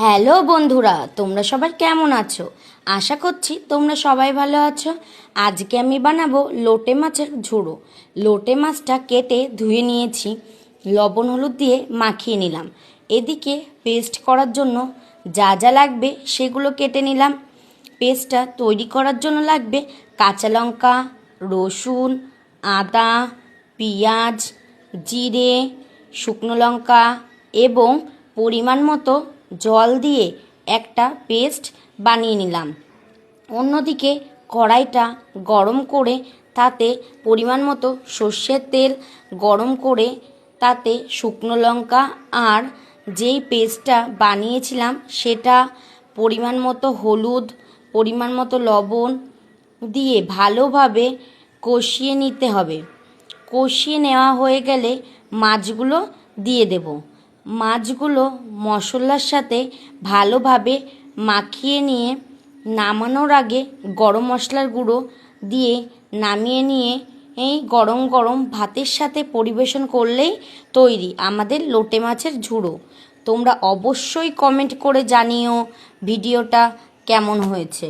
Hello বন্ধুরা, তোমরা সবাই কেমন আছো? আশা করছি তোমরা সবাই ভালো আছো। আজকে আমি বানাবো লোটে মাছের ঝুড়ো। লোটে মাছটা কেটে ধুয়ে নিয়েছি, লবণ হলুদ দিয়ে মাখিয়ে নিলাম। এদিকে পেস্ট করার জন্য যা যা লাগবে সেগুলো কেটে নিলাম। পেস্টটা তৈরি করার জন্য লাগবে কাঁচা লঙ্কা, রসুন, আদা, পেঁয়াজ, জিরে, শুকনো লঙ্কা এবং পরিমাণ মতো জল দিয়ে একটা পেস্ট বানিয়ে নিলাম। অন্যদিকে কড়াইটা গরম করে তাতে পরিমাণ মতো সর্ষের তেল, গরম করে তাতে শুকনো লঙ্কা আর যেই পেস্টটা বানিয়েছিলাম সেটা পরিমাণ মতো হলুদ, পরিমাণ মতো লবণ দিয়ে ভালোভাবে কষিয়ে নিতে হবে। কষিয়ে নেওয়া হয়ে গেলে মাছগুলো দিয়ে দেব। মাছগুলো মশলার সাথে ভালোভাবে মাখিয়ে নিয়ে নামানোর আগে গরম মশলার গুঁড়ো দিয়ে নামিয়ে নিয়ে এই গরম গরম ভাতের সাথে পরিবেশন করলেই তৈরি আমাদের লোটে মাছের ঝুড়ো। তোমরা অবশ্যই কমেন্ট করে জানিও ভিডিওটা কেমন হয়েছে।